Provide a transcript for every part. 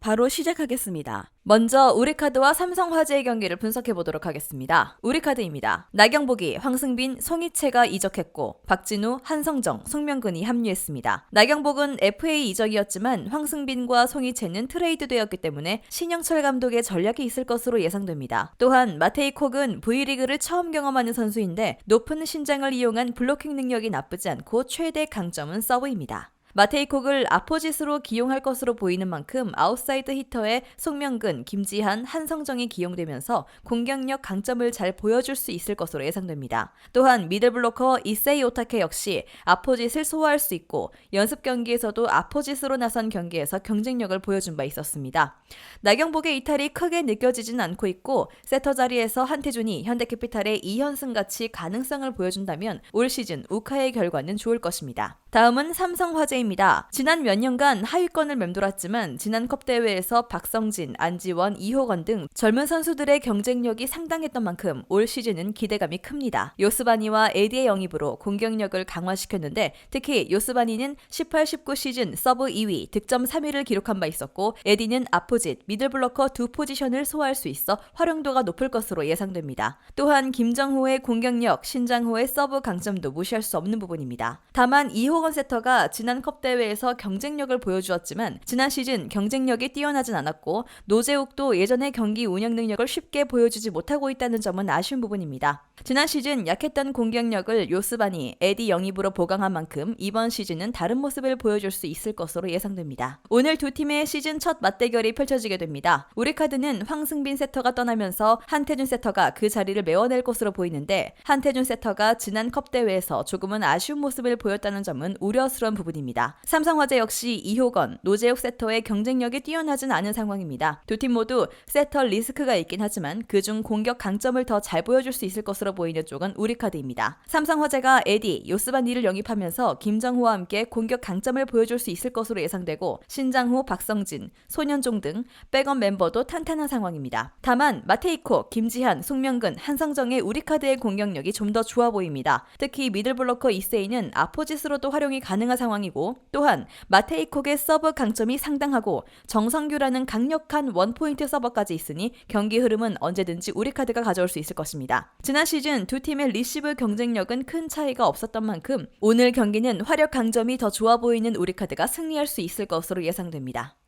바로 시작하겠습니다. 먼저 우리카드와 삼성화재의 경기를 분석해 보도록 하겠습니다. 우리카드입니다. 나경복이, 황승빈, 송이채가 이적했고 박진우, 한성정, 송명근이 합류했습니다. 나경복은 FA 이적이었지만 황승빈과 송이채는 트레이드되었기 때문에 신영철 감독의 전략이 있을 것으로 예상됩니다. 또한 마테이 콕은 V리그를 처음 경험하는 선수인데 높은 신장을 이용한 블로킹 능력이 나쁘지 않고 최대 강점은 서브입니다. 마테이콕을 아포짓으로 기용할 것으로 보이는 만큼 아웃사이드 히터에 송명근, 김지한, 한성정이 기용되면서 공격력 강점을 잘 보여줄 수 있을 것으로 예상됩니다. 또한 미들블로커 이세이 오타케 역시 아포짓을 소화할 수 있고 연습 경기에서도 아포짓으로 나선 경기에서 경쟁력을 보여준 바 있었습니다. 나경복의 이탈이 크게 느껴지진 않고 있고 세터 자리에서 한태준이 현대캐피탈의 이현승 같이 가능성을 보여준다면 올 시즌 우카의 결과는 좋을 것입니다. 다음은 삼성화재 입니다. 지난 몇 년간 하위권을 맴돌았지만 지난 컵 대회에서 박성진, 안지원, 이호건 등 젊은 선수들의 경쟁력이 상당했던 만큼 올 시즌은 기대감이 큽니다. 요스바니와 에디의 영입으로 공격력을 강화시켰는데 특히 요스바니는 18-19 시즌 서브 2위, 득점 3위를 기록한 바 있었고 에디는 아포짓, 미들블러커 두 포지션을 소화할 수 있어 활용도가 높을 것으로 예상됩니다. 또한 김정호의 공격력, 신장호의 서브 강점도 무시할 수 없는 부분입니다. 다만 이호건 세터가 지난 컵 대회에서 경쟁력을 보여주었지만 지난 시즌 경쟁력이 뛰어나진 않았고 노재욱도 예전의 경기 운영 능력을 쉽게 보여주지 못하고 있다는 점은 아쉬운 부분입니다. 지난 시즌 약했던 공격력을 요스바니, 에디 영입으로 보강한 만큼 이번 시즌은 다른 모습을 보여줄 수 있을 것으로 예상됩니다. 오늘 두 팀의 시즌 첫 맞대결이 펼쳐지게 됩니다. 우리카드는 황승빈 세터가 떠나면서 한태준 세터가 그 자리를 메워낼 것으로 보이는데 한태준 세터가 지난 컵 대회에서 조금은 아쉬운 모습을 보였다는 점은 우려스러운 부분입니다. 삼성화재 역시 이호건, 노재욱 세터의 경쟁력이 뛰어나진 않은 상황입니다. 두 팀 모두 세터 리스크가 있긴 하지만 그중 공격 강점을 더 잘 보여줄 수 있을 것으로 보이는 쪽은 우리카드입니다. 삼성화재가 에디, 요스바니를 영입하면서 김정호와 함께 공격 강점을 보여줄 수 있을 것으로 예상되고 신장호, 박성진, 소년종 등 백업 멤버도 탄탄한 상황입니다. 다만 마테이코, 김지한, 송명근, 한성정의 우리카드의 공격력이 좀 더 좋아 보입니다. 특히 미들블로커 이세이는 아포짓으로도 활용이 가능한 상황이고 또한 마테이콕의 서브 강점이 상당하고 정성규라는 강력한 원포인트 서버까지 있으니 경기 흐름은 언제든지 우리 카드가 가져올 수 있을 것입니다. 지난 시즌 두 팀의 리시브 경쟁력은 큰 차이가 없었던 만큼 오늘 경기는 화력 강점이 더 좋아 보이는 우리 카드가 승리할 수 있을 것으로 예상됩니다.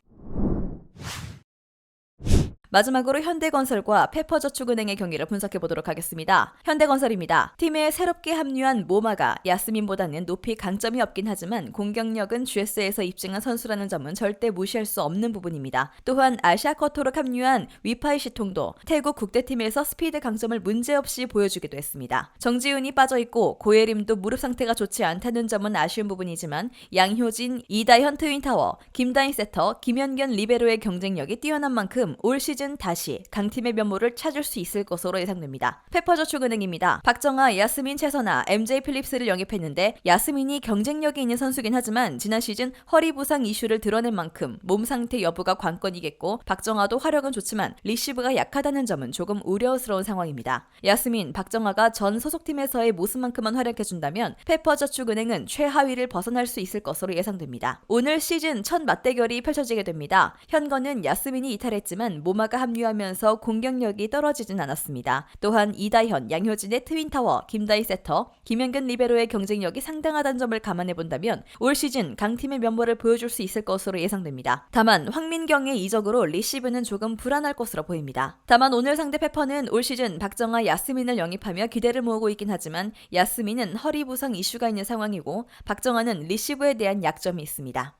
마지막으로 현대건설과 페퍼저축은행의 경기를 분석해 보도록 하겠습니다. 현대건설입니다. 팀에 새롭게 합류한 모마가 야스민보다는 높이 강점이 없긴 하지만 공격력은 GS에서 입증한 선수라는 점은 절대 무시할 수 없는 부분입니다. 또한 아시아커토로 합류한 위파이 시통도 태국 국대팀에서 스피드 강점을 문제없이 보여주기도 했습니다. 정지훈이 빠져 있고 고예림도 무릎 상태가 좋지 않다는 점은 아쉬운 부분이지만 양효진, 이다현 트윈타워, 김다인 세터, 김현견 리베로의 경쟁력이 뛰어난 만큼 올 시즌 다시 강팀의 면모를 찾을 수 있을 것으로 예상됩니다. 페퍼저축은행입니다. 박정아, 야스민 최선아, MJ 필립스를 영입했는데 야스민이 경쟁력이 있는 선수긴 하지만 지난 시즌 허리 부상 이슈를 드러낸 만큼 몸 상태 여부가 관건이겠고 박정아도 화력은 좋지만 리시브가 약하다는 점은 조금 우려스러운 상황입니다. 야스민, 박정아가 전 소속팀에서의 모습만큼만 활약해준다면 페퍼저축은행은 최하위를 벗어날 수 있을 것으로 예상됩니다. 오늘 시즌 첫 맞대결이 펼쳐지게 됩니다. 현건은 야스민이 이탈했지만 모마 가 합류하면서 공격력이 떨어지진 않았습니다. 또한 이다현, 양효진의 트윈타워, 김다희 세터, 김현근 리베로의 경쟁력이 상당하다는 점을 감안해 본다면 올 시즌 강팀의 면모를 보여줄 수 있을 것으로 예상됩니다. 다만 황민경의 이적으로 리시브는 조금 불안할 것으로 보입니다. 다만 오늘 상대 페퍼는 올 시즌 박정아, 야스민을 영입하며 기대를 모으고 있긴 하지만 야스민은 허리 부상 이슈가 있는 상황이고 박정아는 리시브에 대한 약점이 있습니다.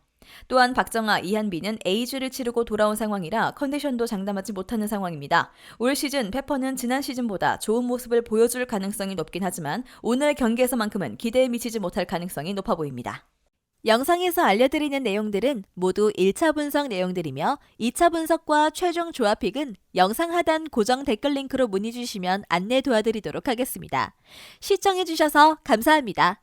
또한 박정아, 이한비는 A주를 치르고 돌아온 상황이라 컨디션도 장담하지 못하는 상황입니다. 올 시즌 페퍼는 지난 시즌보다 좋은 모습을 보여줄 가능성이 높긴 하지만 오늘 경기에서만큼은 기대에 미치지 못할 가능성이 높아 보입니다. 영상에서 알려드리는 내용들은 모두 1차 분석 내용들이며 2차 분석과 최종 조합픽은 영상 하단 고정 댓글 링크로 문의 주시면 안내 도와드리도록 하겠습니다. 시청해주셔서 감사합니다.